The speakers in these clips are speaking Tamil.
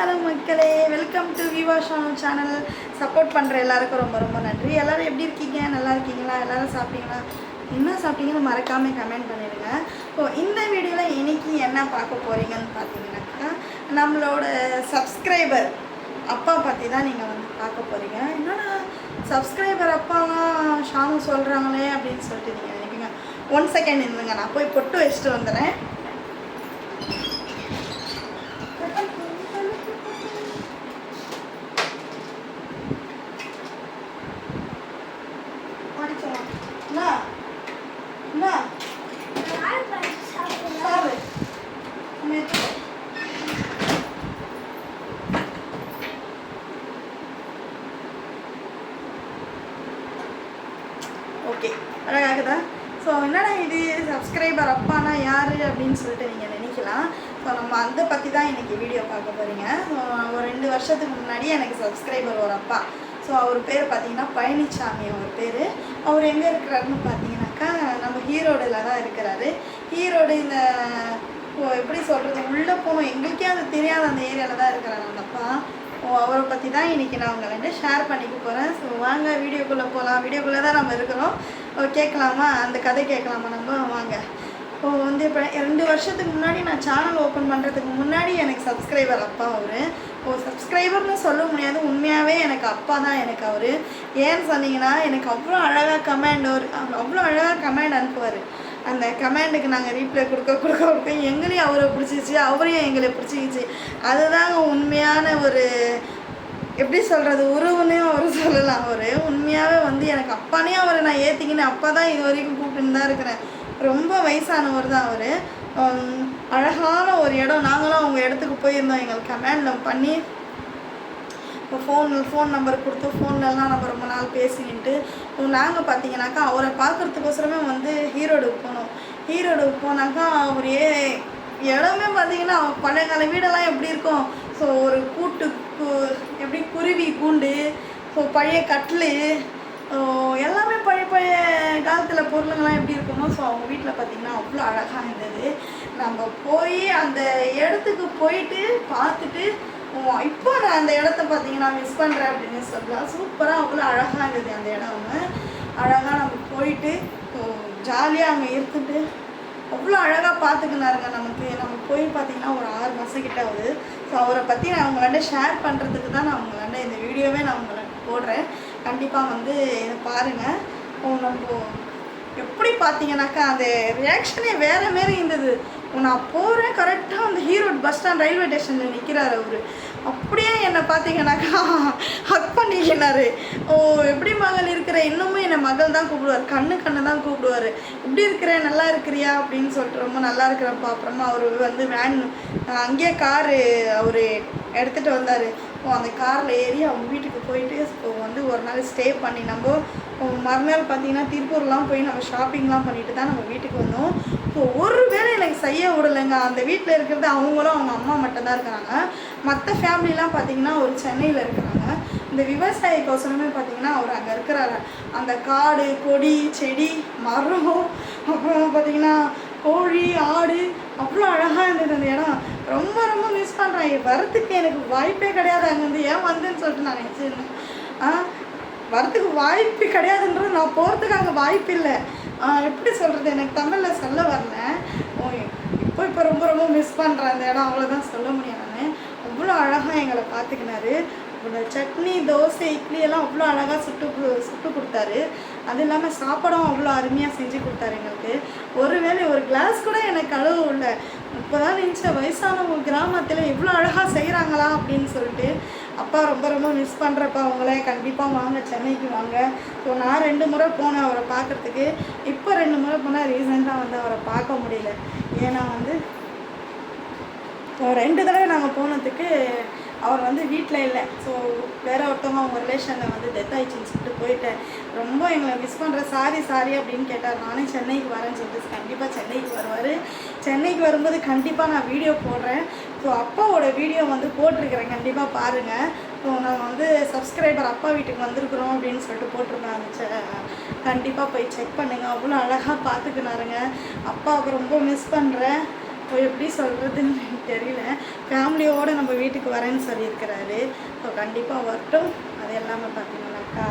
நமஸ்காரம் மக்களே welcome to Viva channel support பண்ணுற எல்லாருக்கும் ரொம்ப ரொம்ப நன்றி. எல்லோரும் எப்படி இருக்கீங்க? நல்லா இருக்கீங்களா? எல்லோரும் சாப்பிட்டீங்களா? என்ன சாப்பிட்டீங்கன்னு மறக்காமல் கமெண்ட் பண்ணிடுங்க. ஸோ இந்த வீடியோவில் இன்னைக்கு என்ன பார்க்க போகிறீங்கன்னு பார்த்தீங்கன்னாக்கா நம்மளோட சப்ஸ்கிரைபர் அப்பா பற்றி தான் நீங்கள் வந்து பார்க்க போகிறீங்க என்னடா சப்ஸ்கிரைபர் அப்பாலாம் ஷானு சொல்கிறாங்களே அப்படின்னு சொல்லிட்டு நீங்கள் நினைப்பீங்க ஒன் செகண்ட் இருந்துங்க நான் போய் பொட்டு வச்சுட்டு வந்துடுறேன் அடிச்சோம். என்ன? என்ன? சாப்பிடு. அம்மா எடுத்துக்கோ. ஓகே அழகாகுதா ஸோ என்னடா இது சப்ஸ்கிரைபர் அப்பானா யார் அப்படின்னு சொல்லிட்டு நீங்கள் நினைக்கலாம். ஸோ நம்ம அதை பற்றி தான் இன்றைக்கி வீடியோ பார்க்க போகிறீங்க ஸோ ஒரு ரெண்டு வருஷத்துக்கு முன்னாடி எனக்கு சப்ஸ்கிரைபர் ஒரு அப்பா. ஸோ அவர் பேர் பார்த்தீங்கன்னா பழனிசாமி அவர் பேர். அவர் எங்கே இருக்கிறாருன்னு பார்த்தீங்கன்னாக்கா நம்ம ஈரோடில் தான் இருக்கிறாரு. ஈரோடு இந்த எப்படி சொல்கிறது உள்ளே போகணும் எங்களுக்கே அது தெரியாத அந்த ஏரியாவில் தான் இருக்கிறாரு அந்த அப்பா. அவரை பற்றி தான் இன்றைக்கி நான் உங்களை வந்து ஷேர் பண்ணிக்க போகிறேன் ஸோ வாங்க வீடியோக்குள்ளே போகலாம் வீடியோக்குள்ளே தான் நம்ம இருக்கிறோம். ஓ, கேட்கலாமா? அந்த கதை கேட்கலாமா நம்ம? வாங்க. இப்போ வந்து இப்போ ரெண்டு வருஷத்துக்கு முன்னாடி நான் சேனல் ஓப்பன் பண்ணுறதுக்கு முன்னாடி எனக்கு சப்ஸ்கிரைபர் அப்பா அவர். ஓ சப்ஸ்கிரைபர்னு சொல்ல முடியாது. உண்மையாகவே எனக்கு அப்பா தான் எனக்கு அவர். ஏன்னு சொன்னீங்கன்னா எனக்கு அவ்வளோ அழகாக கமெண்ட் ஒரு அவ்வளோ அழகாக கமெண்ட் அனுப்புவார். அந்த கமெண்டுக்கு நாங்கள் ரீப்ளை கொடுக்க கொடுக்க கொடுக்க எங்களையும் அவரை பிடிச்சிச்சு அவரையும் எங்களை பிடிச்சிக்கிச்சு. அதுதாங்க உண்மையான ஒரு எப்படி சொல்கிறது உறவுன்னே அவர் சொல்லலாம். அவர் உண்மையாகவே வந்து எனக்கு அப்பானே அவரை நான் ஏற்றிக்கினேன் அப்பா தான் இது வரைக்கும் கூப்பிட்டுன்னு தான் இருக்கிறேன். ரொம்ப வயசானவர் தான் அவர். அழகான ஒரு இடம். நாங்களும் அவங்க இடத்துக்கு போயிருந்தோம். எங்களுக்கு கமெண்டில் பண்ணி இப்போ ஃபோன் ஃபோன் நம்பர் கொடுத்து ஃபோன்லலாம் நம்ம ரொம்ப நாள் பேசிக்கிட்டு நாங்கள் பார்த்தீங்கன்னாக்கா அவரை பார்க்குறதுக்கோசரமே வந்து ஹீரோடுக்கு போனோம். ஹீரோடுக்கு போனாக்கா அவர் ஏ இடமே பார்த்தீங்கன்னா பழைய கால வீடெல்லாம் எப்படி இருக்கும்? ஸோ ஒரு கூட்டு கு- எப்படி குருவி கூண்டு ஸோ பழைய கட்டில் எல்லாமே பழைய பழைய காலத்தில் பொருளுங்கள்லாம் எப்படி இருக்குமோ ஸோ அவங்க வீட்டில் பார்த்தீங்கன்னா அவ்வளோ அழகாக இருந்தது. நம்ம போய் அந்த இடத்துக்கு போயிட்டு பார்த்துட்டு இப்போ நான் அந்த இடத்த பார்த்தீங்கன்னா மிஸ் பண்ணுறேன் அப்படின்னு சொல்லலாம். சூப்பராக அவ்வளோ அழகாக இருந்தது அந்த இடம் அழகாக நம்ம போயிட்டு ஜாலியாக அங்கே இருந்துட்டு அவ்வளோ அழகாக பார்த்துக்கினாருங்க நமக்கு. நம்ம போய் பார்த்தீங்கன்னா ஒரு ஆறு மாதம் கிட்ட ஆகுது. ஸோ அவரை பற்றி நான் உங்களாண்ட ஷேர் பண்ணுறதுக்கு தான் நான் உங்களாண்ட இந்த வீடியோவே நான் உங்களை போடுறேன். கண்டிப்பாக வந்து இதை பாருங்கள் நம்ம எப்படி பார்த்தீங்கன்னாக்கா அந்த ரியாக்ஷனே வேறு மாரி இருந்தது. நான் போகிறேன் கரெக்டாக அந்த ஈரோடு பஸ் ஸ்டாண்ட் ரயில்வே ஸ்டேஷனில் நிற்கிறாரு அவர். அப்படியே என்னை பார்த்தீங்கன்னாக்கா ஹக் பண்ணிக்கினாரு. ஓ எப்படி மகள் இருக்கிற? இன்னுமே என்னை மகள் தான் கூப்பிடுவார். கண்ணு கண்ணு தான் கூப்பிடுவார். எப்படி இருக்கிற? நல்லா இருக்கிறியா? அப்படின்னு சொல்லிட்டு ரொம்ப நல்லா இருக்கிறப்பா அப்புறமா அவர் வந்து வேன் அங்கேயே காரு அவர் எடுத்துகிட்டு வந்தார். ஓ அந்த காரில் ஏறி அவங்க வீட்டுக்கு போயிட்டு இப்போ வந்து ஒரு நாள் ஸ்டே பண்ணி நம்ம மறுநாள் பார்த்தீங்கன்னா திருப்பூர்லாம் போய் நம்ம ஷாப்பிங்லாம் பண்ணிட்டு தான் நம்ம வீட்டுக்கு வந்தோம். இப்போ ஒரு வேலை எனக்கு செய்ய விடலைங்க. அந்த வீட்டில் இருக்கிறது அவங்களும் அவங்க அம்மா மட்டும்தான் இருக்கிறாங்க மற்ற ஃபேமிலிலாம் பார்த்தீங்கன்னா ஒரு சென்னையில் இருக்கிறாங்க இந்த விவசாயிக்கோசரமே பார்த்தீங்கன்னா அவர் அங்கே இருக்கிறாரு. அந்த காடு கொடி செடி மரம் அப்புறம் பார்த்தீங்கன்னா கோழி ஆடு அவ்வளோ அழகாக இருந்தது அந்த இடம். ரொம்ப ரொம்ப மிஸ் பண்ணுறேன் வரத்துக்கு எனக்கு வாய்ப்பே கிடையாது. அங்கே வந்து ஏன் வந்தேன்னு சொல்லிட்டு நான் நினச்சிருந்தேன். ஆ வரத்துக்கு வாய்ப்பு கிடையாதுன்றது நான் போகிறதுக்கு அங்கே வாய்ப்பு இல்லை எப்படி சொல்கிறது எனக்கு தமிழில் சொல்ல வரல ஓ, இப்போ அவ்வளோ மிஸ் பண்ணுறேன் அந்த இடம் அவ்வளோதான் சொல்ல முடியும் நான். அவ்வளோ அழகாக எங்களை பார்த்துக்கினாரு அவ்வளோ சட்னி தோசை இட்லி எல்லாம் அவ்வளோ அழகாக சுட்டு சுட்டு கொடுத்தாரு. அது இல்லாமல் சாப்பாடும் அவ்வளோ அருமையாக செஞ்சு கொடுத்தாரு எங்களுக்கு. ஒருவேளை ஒரு கிளாஸ் கூட எனக்கு அளவு இல்லை. இப்போ தான் நினச்ச வயசானவங்க கிராமத்தில் இவ்வளோ அழகாக செய்கிறாங்களா அப்படின்னு சொல்லிட்டு அப்பா ரொம்ப ரொம்ப மிஸ் பண்ணுறப்ப அவங்கள கண்டிப்பாக வாங்க சென்னைக்கு வாங்க. ஸோ நான் ரெண்டு முறை போனேன் அவரை பார்க்குறதுக்கு. இப்போ ரெண்டு முறை போனால் ரீசெண்டாக வந்து அவரை பார்க்க முடியல. ஏன்னா வந்து ரெண்டு தடவை நாங்கள் போனதுக்கு அவர் வந்து வீட்டில் இல்லை. ஸோ வேற ஒருத்தவங்க அவங்க ரிலேஷனில் வந்து டெத் ஆயிடுச்சுன்னு சொல்லிட்டு போயிட்டேன் ரொம்ப எங்களை மிஸ் பண்ணுற சாரி சாரி அப்படின்னு கேட்டார். நானே சென்னைக்கு வரேன்னு சொல்லிட்டு கண்டிப்பாக சென்னைக்கு வருவார். சென்னைக்கு வரும்போது கண்டிப்பாக நான் வீடியோ போடுறேன். ஸோ அப்பாவோட வீடியோ வந்து போட்டிருக்கிறேன். கண்டிப்பாக பாருங்கள் ஸோ நாங்கள் வந்து சப்ஸ்கிரைபர் அப்பா வீட்டுக்கு வந்திருக்கிறோம் அப்படின்னு சொல்லிட்டு போட்டிருந்தாங்க செ- கண்டிப்பாக போய் செக் பண்ணுங்கள் அவ்வளோ அழகாக பார்த்துக்கினாருங்க அப்பாவுக்கு ரொம்ப மிஸ் பண்ணுறேன் எப்படி சொல்கிறதுன்னு தெரியல. ஃபேமிலியோடு நம்ம வீட்டுக்கு வரேன்னு சொல்லியிருக்கிறாரு. ஸோ கண்டிப்பாக வரட்டும். அது எல்லாமே பார்த்தீங்கன்னாக்கா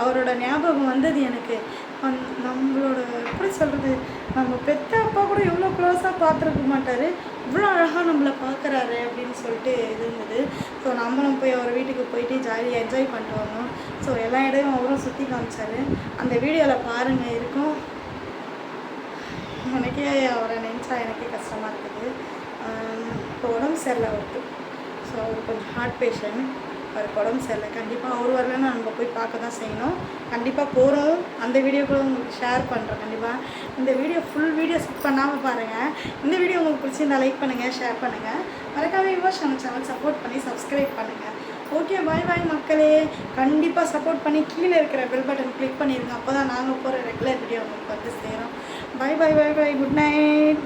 அவரோட ஞாபகம் வந்தது எனக்கு. நம்மளோட எப்படி சொல்கிறது நம்ம பெத்த அப்பா கூட இவ்வளோ க்ளோஸாக பார்த்துருக்க மாட்டார். இவ்வளோ அழகாக நம்மளை பார்க்குறாரு அப்படின்னு சொல்லிட்டு இது இருந்தது. ஸோ நம்மளும் போய் அவர் வீட்டுக்கு போயிட்டு ஜாலியாக என்ஜாய் பண்ணிட்டு வரணும் ஸோ எல்லா இடமும் அவரும் சுற்றி காமிச்சார். அந்த வீடியோவில் பாருங்கள் இருக்கும். அவரை நினச்சா எனக்கே கஷ்டமாக இருக்குது. இப்போ உடம்பு சரியில்லை அவருக்கு. ஸோ அவர் கொஞ்சம் ஹார்ட் பேஷண்ட் அவருக்கு உடம்பு சரியில்லை. கண்டிப்பாக அவர் வரலன்னா நம்ம போய் பார்க்க தான் செய்யணும். கண்டிப்பாக போகிறோம் அந்த வீடியோ கூட உங்களுக்கு ஷேர் பண்ணுறேன் கண்டிப்பாக இந்த வீடியோ ஃபுல் வீடியோ ஸ்கிப் பண்ணாமல் பாருங்கள் இந்த வீடியோ உங்களுக்கு பிடிச்சிருந்தா லைக் பண்ணுங்கள் ஷேர் பண்ணுங்கள் மறக்காம யுவாஷ் நம்ம சேனல் சப்போர்ட் பண்ணி சப்ஸ்கிரைப் பண்ணுங்கள் ஓகே பாய் பாய் மக்களே. கண்டிப்பாக சப்போர்ட் பண்ணி கீழே இருக்கிற பெல் பட்டன் கிளிக் பண்ணிடுங்க அப்போ தான் நாங்கள் போகிற ரெகுலர் வீடியோ உங்களுக்கு வந்து சேரும். பாய் பாய் பாய் பாய் குட் நைட்